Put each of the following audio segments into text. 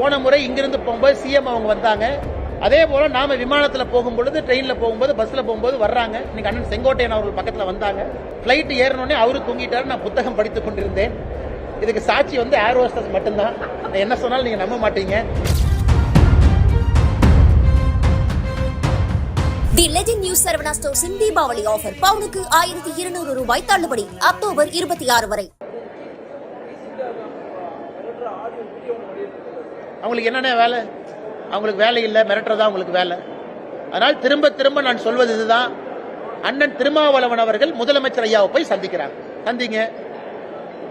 போன முறை இங்கிருந்து போகும்போது சிஎம் அவங்க வந்தாங்க. அதே போல நாம விமானத்தில் போகும்பொழுது ட்ரெயினில் போகும்போது பஸ்ஸில் போகும்போது வர்றாங்க. இன்னைக்கு அண்ணன் செங்கோட்டையன் அவர்கள் பக்கத்தில் வந்தாங்க. ஃப்ளைட்டு ஏறினோடனே அவரு தூங்கிட்டாரு. நான் புத்தகம் படித்துக் கொண்டிருந்தேன். இதுக்கு சாட்சி வந்து ஏர் ஹோஸ்டஸ் மட்டும்தான். நான் என்ன சொன்னாலும் நீங்கள் நம்ப மாட்டீங்க. தி லெஜெண்ட் நியூஸ் சரவணா ஸ்டோர்ஸின் தீபாவளி ஆஃபர் பவுனுக்கு ஆயிரத்தி இருநூறு ரூபாய் தள்ளுபடி. அக்டோபர் இருபத்தி ஆறு வரை. அவங்களுக்கு என்னென்ன வேலை? அவங்களுக்கு வேலை இல்லை மிரட்டுறதா அவங்களுக்கு வேலை. அதனால் திரும்ப திரும்ப நான் சொல்வது இதுதான். அண்ணன் திருமாவளவன் அவர்கள் முதலமைச்சர் ஐயாவை போய் சந்திக்கிறாங்க சந்திங்க.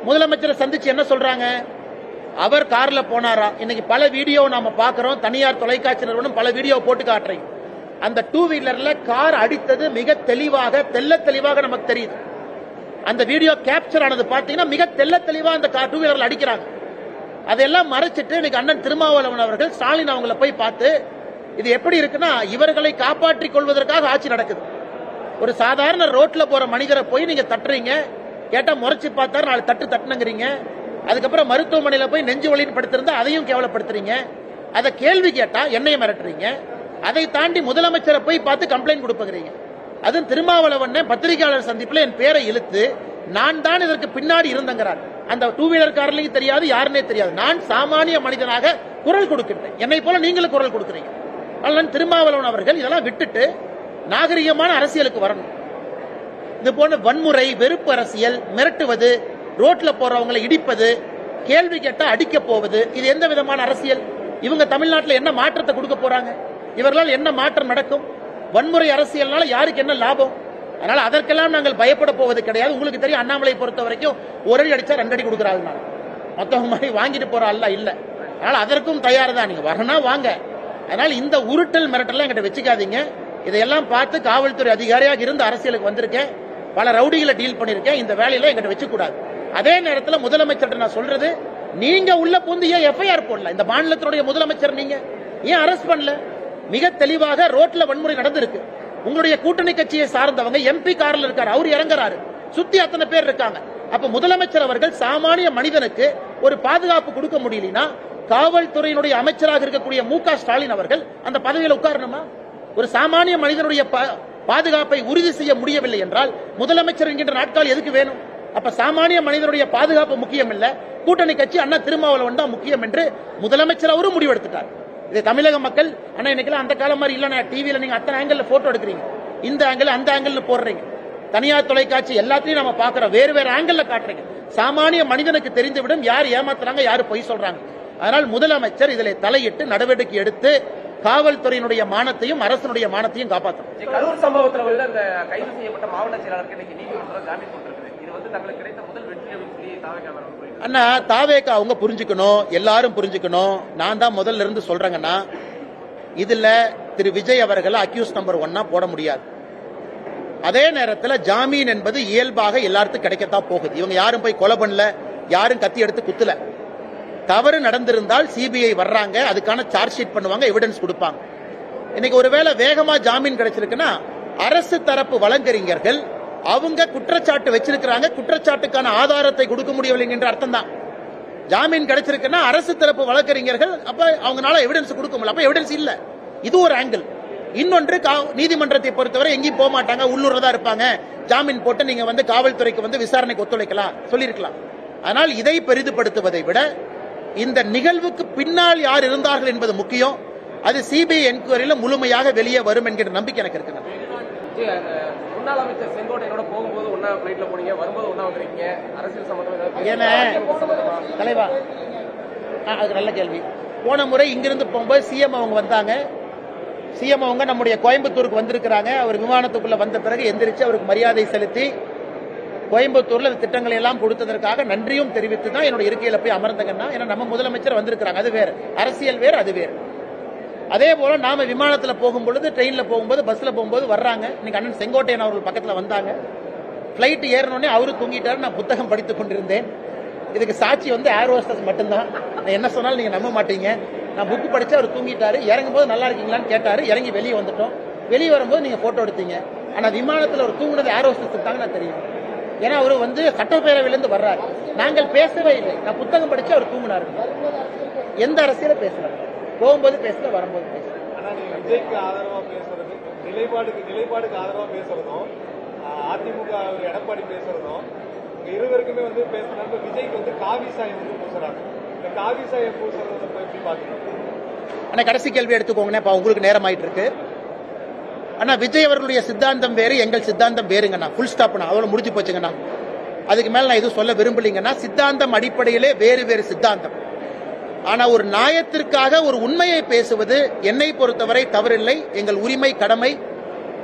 முதலமைச்சரை சந்திச்சு என்ன சொல்றாங்க? அவர் கார்ல போனாரா? இன்னைக்கு பல வீடியோ நாம பாக்குறோம் தனியார் தொலைக்காட்சி நிறுவனம் பல வீடியோ போட்டு காட்டுறீங்க அந்த டூ வீலர்ல கார் அடித்தது மிக தெளிவாக தெள்ள தெளிவாக நமக்கு தெரியுது. அந்த வீடியோ கேப்சர் ஆனது பாத்தீங்கன்னா மிக தெல்ல தெளிவா அந்த கார் டூ வீலர்ல அடிக்கிறாங்க. அதெல்லாம் மறைச்சிட்டு இன்னைக்கு அண்ணன் திருமாவளவன் அவர்கள் ஸ்டாலின் அவங்கள போய் பார்த்து இது எப்படி இருக்குன்னா இவர்களை காப்பாற்றிக் கொள்வதற்காக ஆட்சி நடக்குது. ஒரு சாதாரண ரோட்ல போற மனிதரை போய் நீங்க தட்டுறீங்க கேட்டா முறைச்சு பார்த்தா நாலு தட்டு தட்டுனுங்கிறீங்க. அதுக்கப்புறம் மருத்துவமனையில போய் நெஞ்சு வலின்னு படுத்திருந்தா அதையும் கேவலப்படுத்துறீங்க. அதை கேள்வி கேட்டா என்னைய மிரட்டுறீங்க. அதை தாண்டி முதலமைச்சரை போய் பார்த்து கம்ப்ளைண்ட் கொடுப்பீங்க அதுவும் திருமாவளவன் பத்திரிகையாளர் சந்திப்பில் என் பேரை இழுத்து நான் தான் இதற்கு பின்னாடி இருந்தங்கிறார். அந்த டூ வீலர் காரலையும் தெரியாது யாருன்னே தெரியாது. நான் சாமானிய மனிதனாக குரல் கொடுக்கின்றேன். என்னை போல நீங்களும் குரல் கொடுக்குறீங்க. அதனால் திருமாவளவன் அவர்கள் இதெல்லாம் விட்டுட்டு நாகரிகமான அரசியலுக்கு வரணும். இது போன்ற வன்முறை வெறுப்பு அரசியல் மிரட்டுவது ரோட்ல போறவங்களை இடிப்பது கேள்வி கேட்டா அடிக்க போவது இது எந்த விதமான அரசியல்? இவங்க தமிழ்நாட்டில் என்ன மாற்றத்தை கொடுக்க போறாங்க? இவர்களால் என்ன மாற்றம் நடக்கும்? வன்முறை அரசியல்னால யாருக்கு என்ன லாபம்? அதனால் அதற்கெல்லாம் நாங்கள் பயப்பட போவது கிடையாது. உங்களுக்கு தெரியும் அண்ணாமலை பொறுத்த வரைக்கும் ஒரு அடி அடிச்சா ரெண்டு அடி கொடுக்குறாள் நான். மொத்தம் மாதிரி வாங்கிட்டு போற இல்லை. அதனால் அதற்கும் தயார் தான் நீங்க வரனா வாங்க. அதனால் இந்த உருட்டல் மிரட்டல்லாம் எங்கிட்ட வச்சுக்காதீங்க. இதையெல்லாம் பார்த்து காவல்துறை அதிகாரியாக இருந்து அரசியலுக்கு வந்திருக்கேன். பல ரவுடிகளை டீல் பண்ணியிருக்கேன். இந்த வேலையில எங்கிட்ட வச்சுக்கூடாது. அதே நேரத்தில் முதலமைச்சர்கிட்ட நான் சொல்றது நீங்க உள்ள புந்து ஏன் எஃப்ஐஆர் போடல? இந்த மாநிலத்தினுடைய முதலமைச்சர் நீங்க. ஏன் அரெஸ்ட் பண்ணல? மிக தெளிவாக ரோட்ல வன்முறை நடந்திருக்கு. உங்களுடைய கூட்டணி கட்சியை சார்ந்தவங்க எம்பி கார்ல இருக்காரு அவர் இறங்குறாரு. சுத்தி அத்தனை பேர் இருக்காங்க. அப்ப முதலமைச்சர் அவர்கள் சாமானிய மனிதனுக்கு ஒரு பாதுகாப்பு கொடுக்க முடியலனா காவல்துறையினுடைய அமைச்சராக இருக்கக்கூடிய மு ஸ்டாலின் அவர்கள் அந்த பதவியில் உட்காரணுமா? ஒரு சாமானிய மனிதனுடைய பா- பாதுகாப்பை உறுதி செய்ய முடியவில்லை என்றால் முதலமைச்சர் என்கின்ற நாட்கால் எதுக்கு வேணும்? அப்ப சாமானிய மனிதனுடைய பாதுகாப்பு முக்கியம் இல்ல கூட்டணி கட்சி அண்ணா திருமாவளவன் தான் முக்கியம் என்று முதலமைச்சர் அவரும் முடிவெடுத்துட்டார். இது தமிழக மக்கள் ஆனால் இன்னைக்கு அந்த காலம் மாதிரி இல்ல டிவியில நீங்க அத்தனை ஆங்கிள் போட்டோ எடுக்கிறீங்க. இந்த ஆங்கிள் அந்த ஆங்கிள் போடுறீங்க. தனியார் தொலைக்காட்சி எல்லாத்தையும் நம்ம பார்க்கிறோம் வேறு வேறு ஆங்கிள் காட்டுறீங்க. சாமானிய மனிதனுக்கு தெரிந்துவிடும் யார் ஏமாத்துறாங்க யார் பொய் சொல்றாங்க. அதனால் முதலமைச்சர் இதில் தலையிட்டு நடவடிக்கை எடுத்து காவல்துறையினுடைய மானத்தையும் அரசனுடைய மானத்தையும் காப்பாற்றணும் கரூர் சம்பவத்தில் அந்த கைது செய்யப்பட்ட மாவட்ட செயலாளருக்கு இன்னைக்கு நீதிமன்றம் ஜாமீன் கொடுத்திருக்குது. இது வந்து தங்களுக்கு கிடைத்த முதல் வெற்றி அண்ணா தாவேக்கா அவங்க புரிஞ்சுக்கணும் எல்லாரும் புரிஞ்சுக்கணும். நான் தான் முதல்ல இருந்து சொல்றேங்கண்ணா. இதுல திரு விஜய் அவர்களை அக்யூஸ் நம்பர் ஒன்னா போட முடியாது. அதே நேரத்தில் ஜாமீன் என்பது இயல்பாக எல்லாருக்கும் கிடைக்கத்தான் போகுது. இவங்க யாரும் போய் கொலை பண்ணல யாரும் கத்தி எடுத்து குத்துல. தவறு நடந்திருந்தால் சிபிஐ வர்றாங்க அதுக்கான சார்ஜ் ஷீட் பண்ணுவாங்க எவிடன்ஸ் கொடுப்பாங்க. இன்னைக்கு ஒருவேளை வேகமா ஜாமீன் கிடைச்சிருக்குன்னா அரசு தரப்பு வழக்கறிஞர்கள் அவங்க குற்றச்சாட்டு வச்சிருக்கிறாங்க. குற்றச்சாட்டுக்கான ஆதாரத்தை கொடுக்க முடியவில்லை என்ற அர்த்தம் தான் ஜாமீன் கிடைச்சிருக்குன்னா அரசு தரப்பு வழக்கறிஞர்கள் அப்ப அவங்களால எவிடன்ஸ் கொடுக்க முடியல. அப்ப எவிடன்ஸ் இல்ல. இது ஒரு ஆங்கிள் இன்னொன்று கா- நீதிமன்றத்தை பொறுத்தவரை எங்கேயும் போக மாட்டாங்க. உள்ளூர்ல தான் இருப்பாங்க. ஜாமீன் போட்டு நீங்க வந்து காவல்துறைக்கு வந்து விசாரணைக்கு ஒத்துழைக்கலாம். சொல்லியிருக்கலாம். ஆனால் இதை பெரிதுபடுத்துவதை விட இந்த நிகழ்வுக்கு பின்னால் யார் இருந்தார்கள் என்பது முக்கியம். அது சிபிஐ என்கொயரியில முழுமையாக வெளியே வரும் என்கிற நம்பிக்கை எனக்கு இருக்கிறது முன்னாள் அமைச்சர் செங்கோட்டையனோட போகும்போது ஒன்னா பிளைட்ல போனீங்க வரும்போது ஒன்னா வந்துருக்கீங்க அரசியல் சம்பந்தமா தலைவா. ஆ, அது நல்ல கேள்வி. போன முறை இங்கிருந்து போகும்போது சிஎம் அவங்க வந்தாங்க. சிஎம் அவங்க நம்முடைய கோயம்புத்தூருக்கு வந்திருக்கிறாங்க. அவர் விமானத்துக்குள்ள வந்த பிறகு எந்திரிச்சு அவருக்கு மரியாதை செலுத்தி கோயம்புத்தூர்ல இந்த திட்டங்களை எல்லாம் கொடுத்ததற்காக நன்றியும் தெரிவித்து தான் என்னோட இருக்கையில போய் அமர்ந்தங்கன்னா ஏன்னா நம்ம முதலமைச்சர் வந்திருக்கிறாங்க. அது வேறு. அரசியல் வேறு அது வேறு. அதே போல நாம விமானத்துல போகும் பொழுது ட்ரெயின்ல போகும்போது பஸ்ல போகும்போது வர்றாங்க. இன்னைக்கு அண்ணன் செங்கோட்டையன் அவர்கள் பக்கத்துல வந்தாங்க. ஃபிளைட் ஏறினோடனே அவரு தூங்கிட்டாரு. நான் புத்தகம் படித்துக் கொண்டிருந்தேன். இதுக்கு சாட்சி வந்து ஏர் ஹோஸ்டஸ் மட்டும்தான். நான் என்ன சொன்னாலும் நீங்க நம்ப மாட்டீங்க. நான் புக் படிச்சு அவர் தூங்கிட்டாரு. இறங்கும் போது நல்லா இருக்கீங்களான்னு கேட்டாரு. இறங்கி வெளியே வந்துட்டோம். வெளியே வரும்போது நீங்க போட்டோ எடுத்தீங்க. ஆனா விமானத்துல அவர் தூங்குனது ஏர் ஹோஸ்டஸ் தாங்க நான் தெரியும். ஏன்னா அவர் வந்து சட்டப்பேரவையிலிருந்து வர்றாரு. நாங்கள் பேசவே இல்லை. நான் புத்தகம் படிச்சு அவர் தூங்கினாரு. எந்த அரசியல பேசல. போகும்போது பேசல வரும்போது பேசல ஆனா நீங்க விஜய்க்கு ஆதரவா பேசுறது நிலைப்பாடுக்கு நிலைப்பாடுக்கு ஆதரவா பேசுறதும் அதிமுக எடப்பாடி பேசுறதும் இருவருக்குமே வந்து பேசுறாங்க விஜய்க்கு வந்து காவி சாயம் வந்து பூசுறாங்க. இந்த காவி சாயம் பூசுறத எப்படி பாக்குறீங்க ஆனா கடைசி கேள்வி எடுத்துக்கோங்கண்ணே இப்ப உங்களுக்கு நேரம் ஆயிட்டு இருக்கு ஆனா விஜய் அவர்களுடைய சித்தாந்தம் வேறு எங்கள் சித்தாந்தம் வேறுங்கண்ணா. ஃபுல் ஸ்டாப்ண்ணா அதோட முடிஞ்சு போச்சுங்கண்ணா. அதுக்கு மேல நான் எதுவும் சொல்ல விரும்பலீங்கன்னா சித்தாந்தம் அடிப்படையிலே வேறு வேறு சித்தாந்தம். ஆனா ஒரு நியாயத்திற்காக ஒரு உண்மையை பேசுவது என்னை பொறுத்தவரை தவறில்லை. எங்கள் உரிமை கடமை.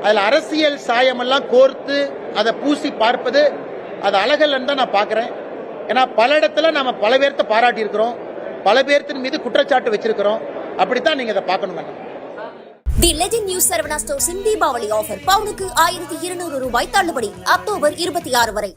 அதுல அரசியல் சாயமெல்லாம் கோர்த்து அதை பூசி பார்ப்பது அது அழகல்லன்னு தான் நான் பார்க்குறேன். ஏன்னா பல இடத்துல நாம பல பேர்த்த பாராட்டி இருக்கிறோம் பல பேர்த்தின் மீது குற்றச்சாட்டு வச்சிருக்கிறோம். அப்படித்தான் நீங்க இதை பார்க்கணுங்க தி லெஜெண்ட் நியூஸ் சரவணா ஸ்டோர்ஸின் தீபாவளி ஆஃபர் பவுனுக்கு ஆயிரத்தி இருநூறு ரூபாய் தள்ளுபடி. அக்டோபர் இருபத்தி ஆறு வரை.